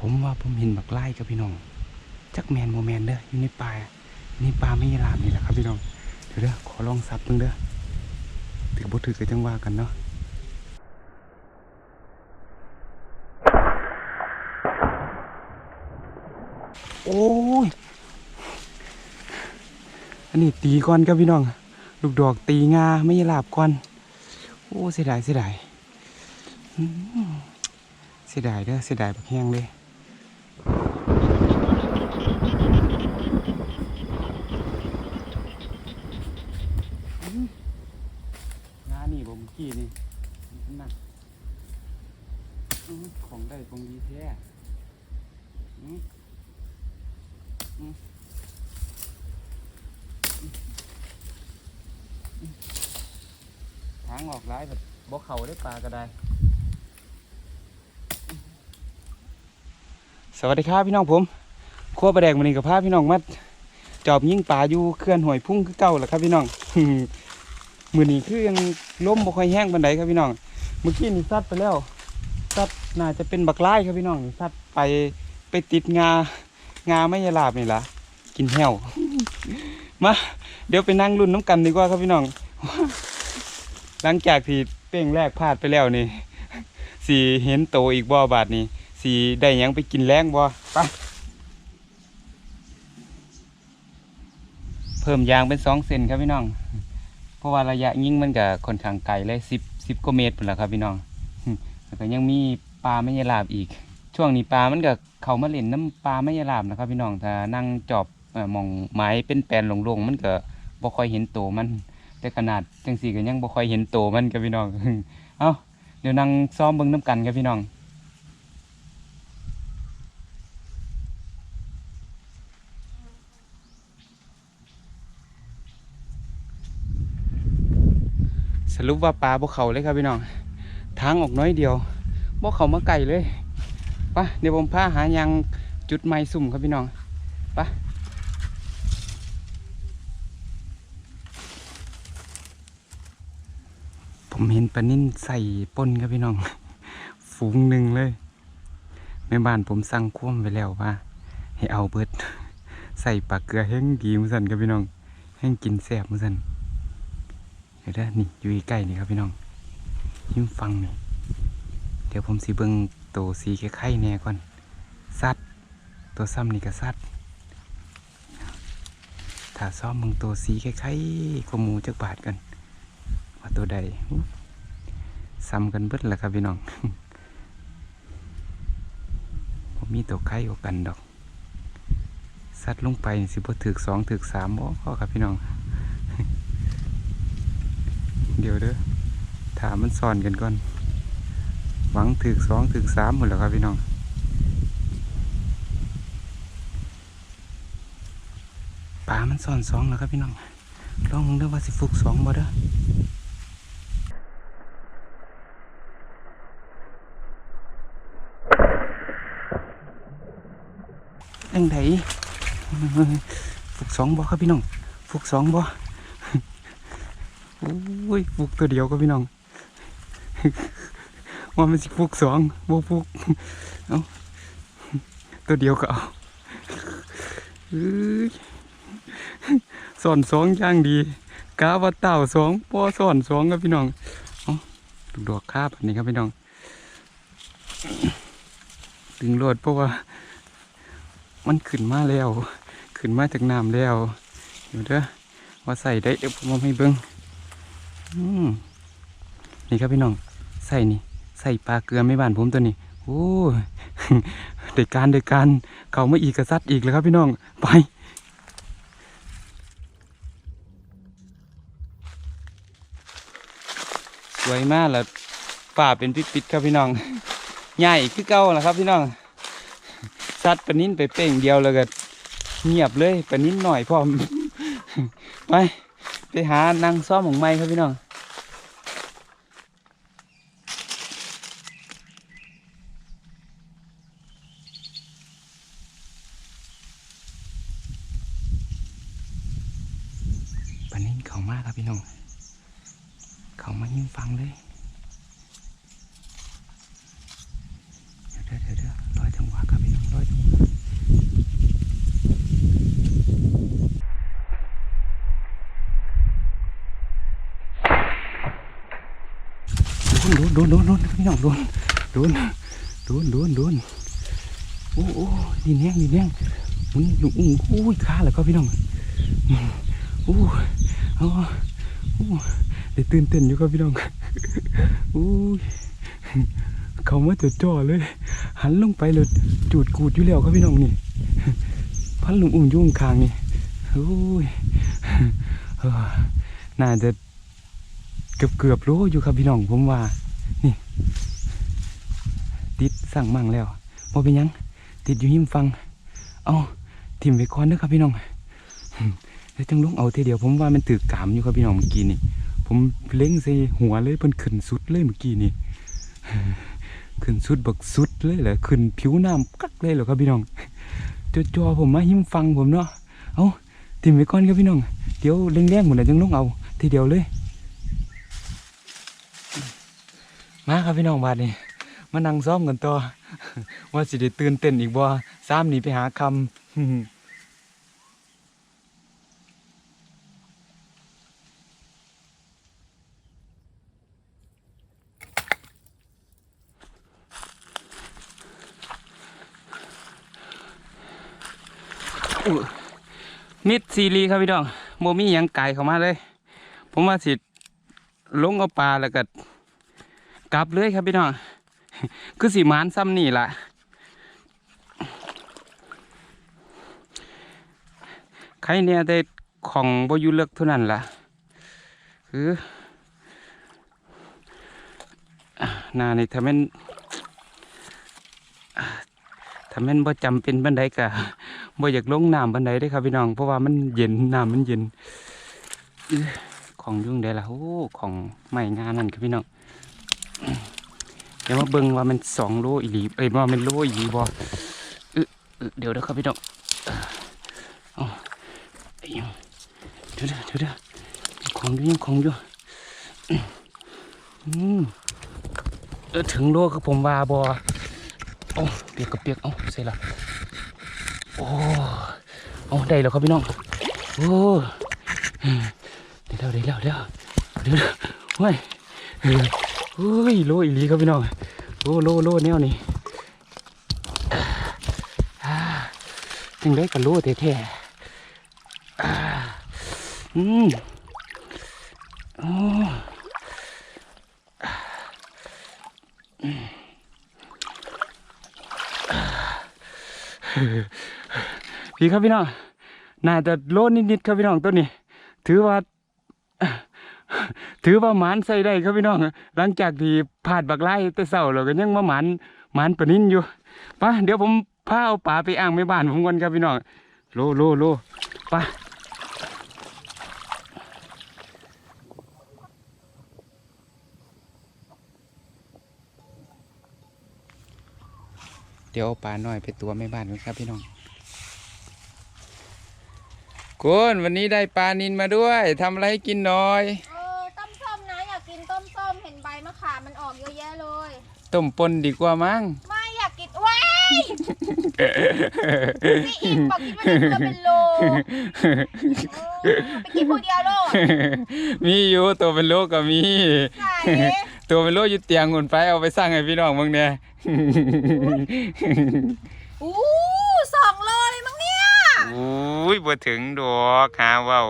ผมว่าผมเห็นบักไล่ครับพี่น้อง จักแมนโมแมนเด้ออยู่ในป่าอยู่ป่าไม่ยลามนี่แหละครับพี่น้อง เดี๋ยวเด้อขอลองซับเพิ่งเด้อถือบ่ถือก็จังว่ากันเนาะโอ้ย อันนี้ตีก่อนครับพี่น้อง ลูกดอกตีงาไม่หลาบก่อน โอ้เสียดายเสียดายเสียดายเด้อเสียดายบักแห้งเลย งานี่บ่เมื่อกี้นี่นั่นอื้อของได้ของดีแท้อื้ออื้ออื้อ ทากร้ายแบบบ่เข่าได้ปลาก็ได้ สวัสดีครับพี่น้องผมครัวประแดงมันนี้กับพาพี่น้องมาจอบยิงปลาอยู่เขื่อนหอยพุ่งคือเก่าแหละครับพี่น้อง มือนี้คือยังล้มบ่ค่อยแห้งบันไดครับพี่น้อง เมื่อกี้นี่ซัดไปแล้วซัดน่าจะเป็นบักไล่ครับพี่น้องซัดไปไปติดงางาไม่ยาลาบนี่ละกินแห้วมาเดี๋ยวไปนั่งรุ่นน้ำกันดีกว่าครับพี่น้อง หลังจากที่เป้งแรกพลาดไปแล้วนี่สีเห็นโตอีกบ่บาทนี่สีได้ยังไปกินแรงบ่ไปเพิ่มยางเป็นสองเซนครับพี่น้อง เพราะว่าระยะยิ่งมันก็ค่อนข้างไกลเลยสิบสิบกว่าเมตรพุ่นแหละครับพี่น้องแล้วก็ยังมีปลาไม่ยาลาบอีก ช่วงนี้ปลามันก็เข้ามาเล่นน้ำปลาไม่ยาลาบนะครับพี่น้องถ้านั่งจอบมองไม้เป็นแปลนหลงๆมันก็บ่ค่อยเห็นโตมัน แต่ขนาดจังสี่ก็ยังบ่ค่อยเห็นโตมันครับพี่น้อง เอ้าเดี๋ยวนั่งซ้อมเบิ่งน้ำกันครับพี่น้องสรุปว่าปลาบ่เขาเลยครับพี่น้อง ทางออกน้อยเดียวบ่เขามาไก่เลยปะเดี๋ยวผมพาหายังจุดไม้สุ่มครับพี่น้องปะ ผมเห็นปลานิ่นใส่ปนครับพี่น้อง ฝูงหนึ่งเลยแม่บ้านผมสั่งคว่ำไว้แล้วว่า ให้เอาเบิด ใส่ปลาเกลือแห้งดีมือสันครับพี่น้องแห้งกินแซ่บมือสันเดี๋ยวเด้นี่อยู่ใกล้นี่ครับพี่น้องยิ้มฟังนี่เดี๋ยวผมสีเบิงตัวสีไข่ๆแน่ก่อนสัดตัวซ้ำนี่ก็สัดถ้าซ้อมเบิงตัวสีไข่ๆกว่าหมูจักบาทกัน ว่าตัวใดซ้ำกันเบิดแหละครับพี่น้องผมมีตัวไข่กว่ากันดอก สัดลงไปสิบ่ถึกสองถึกสามโอ้ครับพี่น้อง เดี๋ยวเด้อถามมันซ่อนกันก่อน หวังถึกสองถึกสามหมดแล้วครับพี่น้องปลามันซ่อนสองแล้วครับพี่น้องลองด้อว่าสิฟุกสองบ่เด้อ ยังไงฟุกสองบ่ครับพี่น้องฟุกสองบ่โอ้ยฟุกตัวเดียวก็พี่น้องว่ามันสิฟุกสองบ่ฟุกเอาตัวเดียวก็เอาสอนสองอย่างดีกาว่าเต่าสองปอสอนสองครับพี่น้องเอาลูกดอกคาบอันนี้ครับพี่น้องตึงโลดเพราะว่า มันขึ้นมาแล้ว ขึ้นมาจากน้ำแล้วเดี๋ยวเด้อว่าใส่ได้เดี๋ยวผมเอาให้เบิ้งอืมนี่ครับพี่น้องใส่นี่ ใส่ปลาเกลือไม่บานผมตัวนี้โอ้เด็กการเด็กการเขามาอีกกระซัดอีกเลยครับพี่น้องไปสวยมากแล้วป่าเป็นปิดๆครับพี่น้อง ใหญ่คือเก่าแหละครับพี่น้อง ซัดปนิ้นไปเป่งเดียวแล้วก็เงียบเลยปนิ้นหน่อยพร้อม ไป ไปหานางซ่อมของไม้ครับพี่น้อง ปานนี้เขามากครับพี่น้อง เขามายิ่งฟังเลย เดี๋ยวเดี๋ยวเดี๋ยวเดี๋ยวรอยจังหวะครับพี่น้อง โดนโดนโดนพี่น้องโดนโดนโดนโดนโดนโอ้โอ้ดินแห้งดินแห้งมันลุงอุ้งอุ้ยขาแล้วก็พี่น้องอืมโอ้เอาโอ้ได้ตื่นเต้นอยู่ครับพี่น้องอุ้ยเขามาจะจ่อเลย หันลงไปเลยจูดกูดอยู่แล้วครับพี่น้องนี่พันลุงอุ้งยุ่ข้างนี่โอ้ยเออน่าจะเกือบเกือบๆโลอยู่ครับพี่น้องผมว่า นี่ ติดสั่งมั่งแล้วบ่เป็นยัง ติดอยู่หิมฟัง เอาทิมไว้ก่อนเด้อครับพี่น้องแล้วจังลุงเอาทีเดียวผมว่ามันถือกามอยู่ครับพี่น้องเมื่อกี้นี่ ผมเล็งใส่หัวเลยเพิ่นขึ้นสุดเลยเมื่อกี้นี่ขึ้นสุดบักสุดเลยเหรอขึ้นผิวน้ำกักเลยเหรอครับพี่น้องจอๆผมมาหิมฟังผมเนาะ เอาทิมไว้ก่อนครับพี่น้อง เดี๋ยวเร่งๆหมดแล้วจังลุงเอาทีเดียวเลย มาครับพี่น้องบาดนี้มานั่งซ้อมกันต่อ ว่าสิได้ตื่นเต้นอีกบ่ซ้ำหนีไปหาคำมิดซีรีส์ครับพี่น้องโมมีหยังไก่เข้ามาเลย ผมว่าสิลงเอาปลาแล้วก็ กลับเลยครับพี่น้องคือสีมานซ้ำนี่ล่ะใครเนี่ยได้ของบอยู่เลิกเท่านั้นล่ะคืออะหนานี่ถ้าแม่นถ้าแม่นบ่จำเป็นบันไดกะบ่อยากลงน้ำบันไดได้ครับพี่น้อง เพราะว่ามันเย็นน้ำมันเย็น ของยุ่งได้ละโอ้ของใหม่งานนั่นครับพี่น้อง เดี๋ยวมาเบิ่งว่ามันสองโลอีหลีเอ้ยว่ามันโลอีหลีบ่เอเออเดี๋ยวเด้อครับพี่น้องเอ๋อาเอ้ยเดี๋ยวเด้อเดี๋ยวของอยู่ยังของอยู่อืมเออถึงโลครับผมว่าบ่โอ้เปียกกับเปียกเอ้าเสร็จละโอ้เอาได้แล้วครับพี่น้องโอ้อืมได้แล้วได้แล้วได้แล้วเดี๋ยวเดี๋ยวเฮ้ย เฮ้ยโลอีลีครับพี่น้องโลโลโลแนวนี้อ่าจังได้กับโลแท้ๆอืมอ้อืมพี่ครับพี่น้องน่าจะโลนิดๆครับพี่น้องตัวนี้ ถือว่า ถือว่าหมานใส่ได้ครับพี่น้องหลังจากที่ผ่านบักไล่แต่เศร้าเราก็ยังมาหมานหมานปนินอยู่ปะเดี๋ยวผมพาเอาป่าไปอ่างไม่บ้านผมก่อนครับพี่น้องโลโลโลปะเดี๋ยวเอาปลาหน่อยไปตัวไม่บ้านกันครับพี่น้องคุณวันนี้ได้ปลานินมาด้วยทำอะไรให้กินหน่อย ต้มปนดีกว่ามั้ง ไม่อยากกินว้ายพี่อินบอกกินว่าจะเป็นโลเออไปกินคนเดียวโลดมีอยู่ตัวเป็นโลก็มี ไหนตัวเป็นโลอยู่เตียงหุ่นไปเอาไปสร้างให้พี่น้องมึงเนี่ยอู้สองโลเลยมั้งเนี่ยอุ้ยบ่ถึงดอกหาเว้า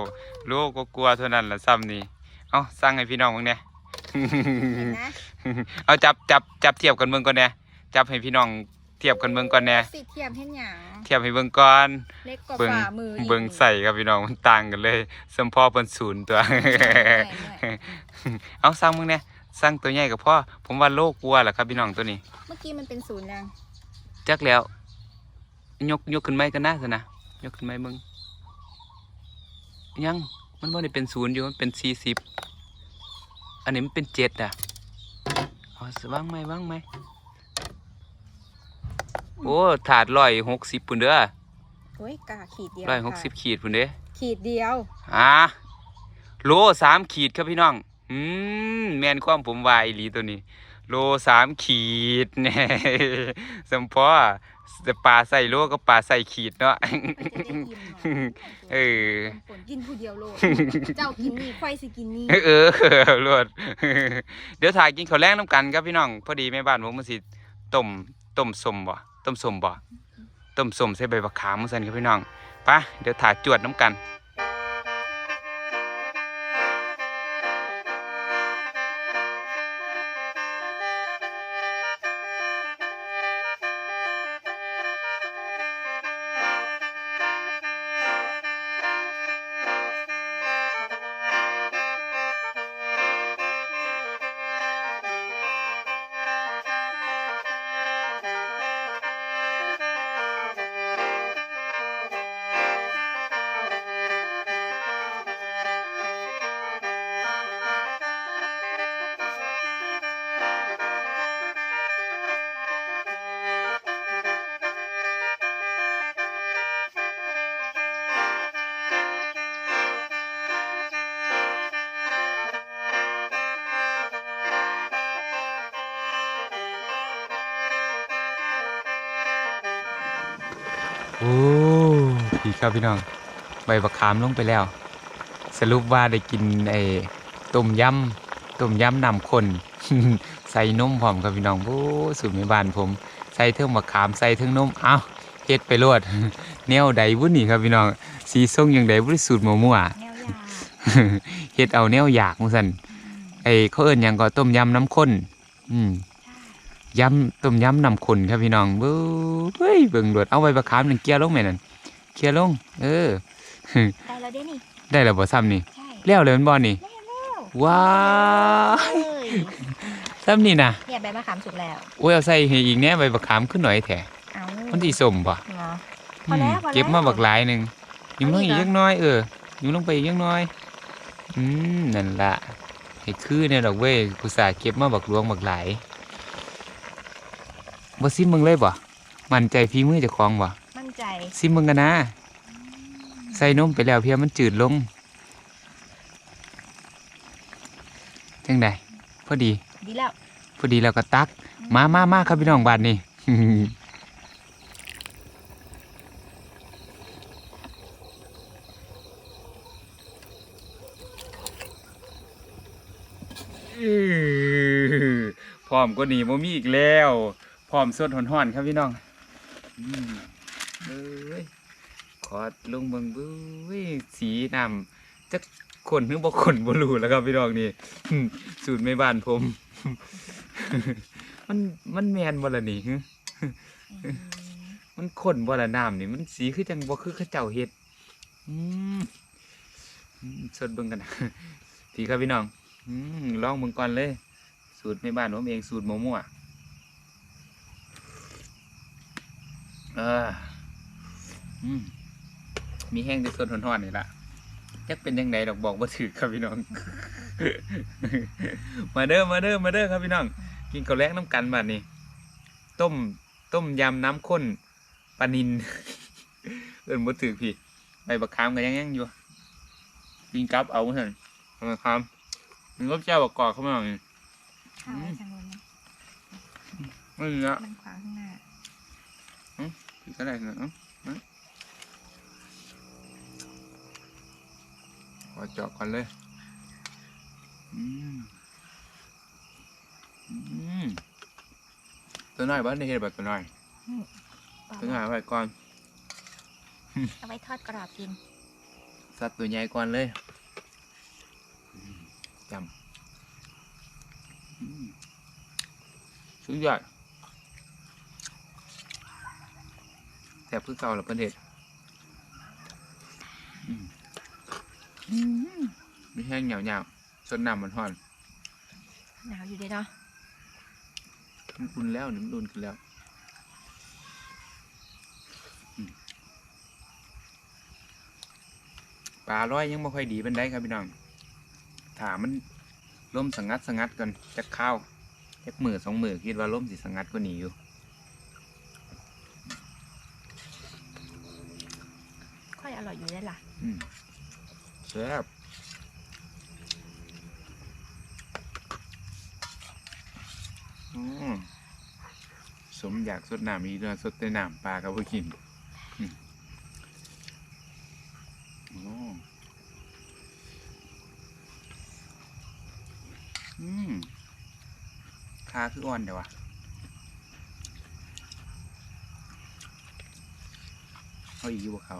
โลก็กลัวเท่านั้นล่ะซ้ำนี่ เอาสร้างให้พี่น้องมึงเนี่ย เห็นนะ เอาจับจับจับเทียบกันเบิ่งก่อนแหน่จับให้พี่น้องเทียบกันเบิ่งก่อนแหน่สิเทียมเห็นหยังเทียบให้เบิ่งก่อนเล็กกว่าเบิ่งฝ่ามืออีกเบิ่งใส่ครับพี่น้องมันต่างกันเลยสมพ่อเพิ่นศูนย์ตัวแหม่แหม่เอาสร้างมึงเนี่ยสร้างตัวใหญ่กับพ่อผมว่าโลกลัวแหละครับพี่น้องตัวนี้เมื่อกี้มันเป็นศูนย์ยังจักแล้ว ยกยกขึ้นไหมกันนะสินะยกขึ้นไหมมึงยังมันไม่ได้เป็นศูนย์อยู่มันเป็นสี่สิบอันนี้มันเป็นเจ็ดอะเอาส ว่างไหมว่างไหมโอ้ถาดร้อยหกสิบปุ่นเด้อโอ้ยกาขีดเดียวร้อยหกสิบค่ะขีดปุ่นเด้อขีดเดียวอ่าโลสามขีดครับพี่น้อง อืมแมนความผมวายลีตัวนี้ โลสามขีดเนี่ยสมพอ แต่ปลาใส่โลกับปลาใส่ขีดเนาะมันจะได้อิ่มหน่อยเออ ฝนกินผู้เดียวโลดเจ้ากินนี่ค่อยสิกินนี่เออรวดเดี๋ยวถ่ายกินข้าวแรงน้ำกันครับพี่น้อง พอดีแม่บ้านผมมันสิต้มต้มสมบ่ต้มสมบ่ต้มสมใส่ใบบักขามมื้อซั่นครับพี่น้องไปะเดี๋ยวถ่ายจวดน้ำกัน โอ้พี่ครับพี่น้องใบบักขามลงไปแล้ว สรุปว่าได้กินไอ้ต้มยำต้มยำนำคนใส่นมพร้อมครับพี่น้องโอ้สูตรแม่บ้านผม ใส่เทิงบักขามใส่เทิงนมเอ้าเฮ็ดไปโลดแนวใดวุ้นนี่ครับพี่น้องสีส้มอย่างใดบ่ได้สูตรมั่วๆแนวยาเฮ็ดเอาแนวอยากจังซั่นไอ้เขาเอิ้นหยังก็ต้มยำน้ำข้นอืม ยำต้มยำน้ำข้นครับพี่น้องเบ้เฮ้ยเบิ่งโดดเอาไว้บักขามนั่นเกลี่ยลงแม่นั่นเกลี่ยลง เออ ได้แล้วเด้นี่ได้แล้วบ่ซ้ำนี่ใช่แล้วเลยแมันบ่นี่ได้แล้วว้าเอ้ยยซ้ำนี่น่ะเนี่ยใบมะขามสุกแล้วโอ้ยเอาใส่ให้อีกแหน่ใบบักขามขึ้นหน่อยแท้เอามันสิสมบ่เหรอพอแล้วพอแล้วเก็บมาบักหลายหนึงยุ่งลงอีกเอาอีกเหรอจักหน้อยเออยุ่งลงไปอีกจักหน้อยอืมนั่นล่ะให้คือเนี่ยดอกเว้ยกูสาห์เก็บมาบักหลวงบักหลาย บ่ซิมมึงเลยบ่มั่นใจฝีมือเจ้าของบ่มั่นใจซิมมึงกันนะ ใส่นมไปแล้วเพียมันจืดลง จังไดพอดี ดีแล้ว พอดีแล้วก็ตัก มามามาครับพี่น้องบ้านนี่ พร้อมก็หนีบ่มีอีกแล้ว พร้อมสดหอนๆครับพี่น้องอืมเอ้ยขอลงเบิ่งเบ้ยสีน้ำจักคนหรือบ่คนบ่รู้แล้วครับพี่น้องนี่สูตรแม่บ้านผม มันมันแมนบ่ล่ะนี่มันข้นบ่ล่ะน้ำนี่ มันสีคือจังบ่คือเขาเจ้าเฮ็ดอืมสดเบิ่งกันนะพี่ครับพี่น้องอลองเบิ่งก่อนเลย สูตรแม่บ้านผมเองสูตรหมั่ว เอออืมมีแห้งแต่ส่วนห่อนๆนี่ล่ะจักเป็นยังไงดอกบอกบ่ถือครับพี่น้อง มาเด้อมาเด้อมาเด้อครับพี่น้อง กินข้าวแลงน้ำกันบัดนี้ ต้มต้มยำน้ำข้นปลานินเอิ้นบ่ถือพี่ใบบักขามก็ยังยังอยู่กินกับเอาเถอะใบบักขามมันก็เจ้าบักกอกเข้ามาหน่อยข้าวไว้ทางโน้นนะไม่มีละมันขวางข้างหน้าผิด ก็ได้นะเอ้ามาขอเจาะก่อนเลย อืม อืม ตัวน้อยบ้านในเฮ็ดแบบตัวน้อย ตัวน้อยเอาไว้ก่อน เอาไว้ทอดกรอบกิน สัตว์ตัวใหญ่ก่อนเลยอืมจำอืมสุดยอด แซ่บคือเก่าหรอเพื่อนเด็ดอืมอืมมีแห้งเหนียวเหนียวๆสดน้ำมันห่อน หนาวอยู่เด้เนาะมันอุ่นแล้วนี่มันอุ่นขึ้นแล้วอืมปลาร้อยยังไม่ค่อยดีเป็นได้ครับพี่น้องถามมันล่มสงัดสงัดกันจะข้าวจักมือสองมือคิดว่าล่มสิสงัดก็หนีอยู่ค่อยอร่อยอยู่ได้ล่ะ อืมแซ่บสมอยากสดน้ำอีกด้วยสดแต่น้ำปลาก็บ่กินอืมโอ้อืมคาคืออ่อนเดี๋ยววะเอาอีกอยู่บ่เขา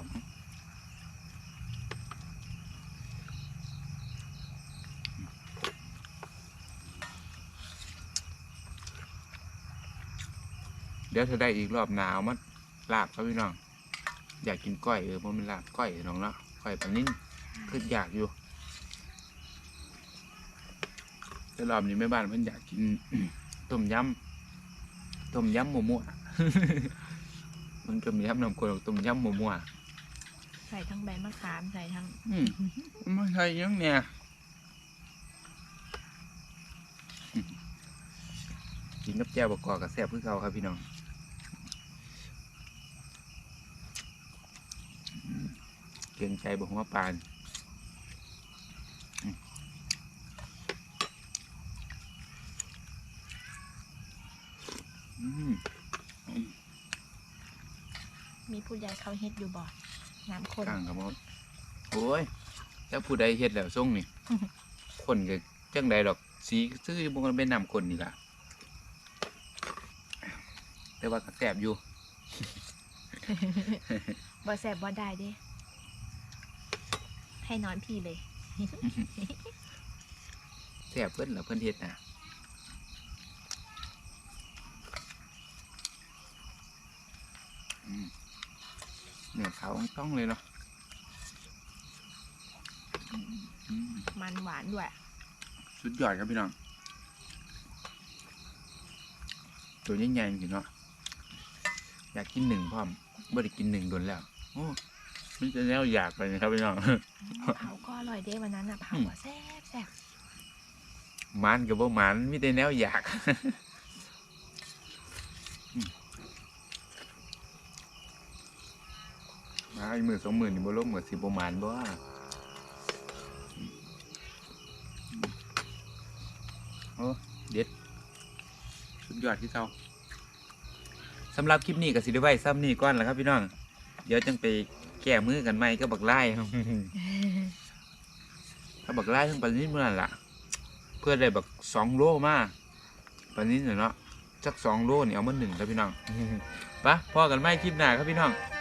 ดี๋ยวถ้าได้อีกรอบหนาวมันลาบครับพี่น้อง อยากกินก้อยเออเพราะมันลาบก้อยน้องเนาะก้อยปลานิ่นคืออยากอยู่แต่รอบนี้แม่บ้านเพิ่นอยากกินต้มยำต้มยำหมูมั่วมันต้มยำน้ำข้นต้มยำหมูมั่วใส่ทั้งใบมะขามใส่ทั้งอืมไม่ใช่ยังเนี่ยอืมกินกับแจ่วบกกอกกับแซ่บคือเก่าครับพี่น้องอืม เกรงใจบอกว่าปานอืมอืมมีผู้ใหญ่เขาเฮ็ดอยู่บ่อน้ำข้นข้างกับมดโอ้ยถ้าผู้ใดเฮ็ดแล้วส่งนี่ คนก็จังใดดอกสีซื้อบ่กันเป็นน้ำคนนี่ล่ะแต่ว่าก็แซ่บอยู่บ่แสบบ่ได้เด้ ให้นอนพี่เลยแซ่บเพิ่นล่ะเพิ่นเฮ็ดน่ะอืมเนื้อขาวต้องเลยเนาะอืมมันหวานด้วย สุดยอดครับพี่น้อง ตัวใหญ่ๆจริงๆเนาะอยากกินหนึ่งพร้อมบ่ได้กินหนึ่งโดนแล้ว โอ้ มันจะแล้วอยากไปนะครับพี่น้องเผาก็อร่อยเด้วันนั้นอะเผาอะแซ่บแซ่บหมันกับบ่หมันมีแต่แนวอยากอืมมาอีกหมื่นสองหมื่นนี่บ่ลงเหมือนสิบ่หมันบ่ว่าอืมโอ้เด็ด สุดยอดที่เจ้าสำหรับคลิปนี้ก็สิได้ไว้ซ้ำนี่ก่อนแหละครับพี่น้อง เดี๋ยวจังไปแก้มือกันใหม่ก็บักไล่ครับถ้าบักไล่ทั้งปานนี้เมื่อนั้นล่ะ เพื่อได้บักสองโลมาปานนี้เนาะจักสองโลนี่เอามาหนึ่งครับพี่น้องไปะพอกันไหมคลิปหน้าครับพี่น้องค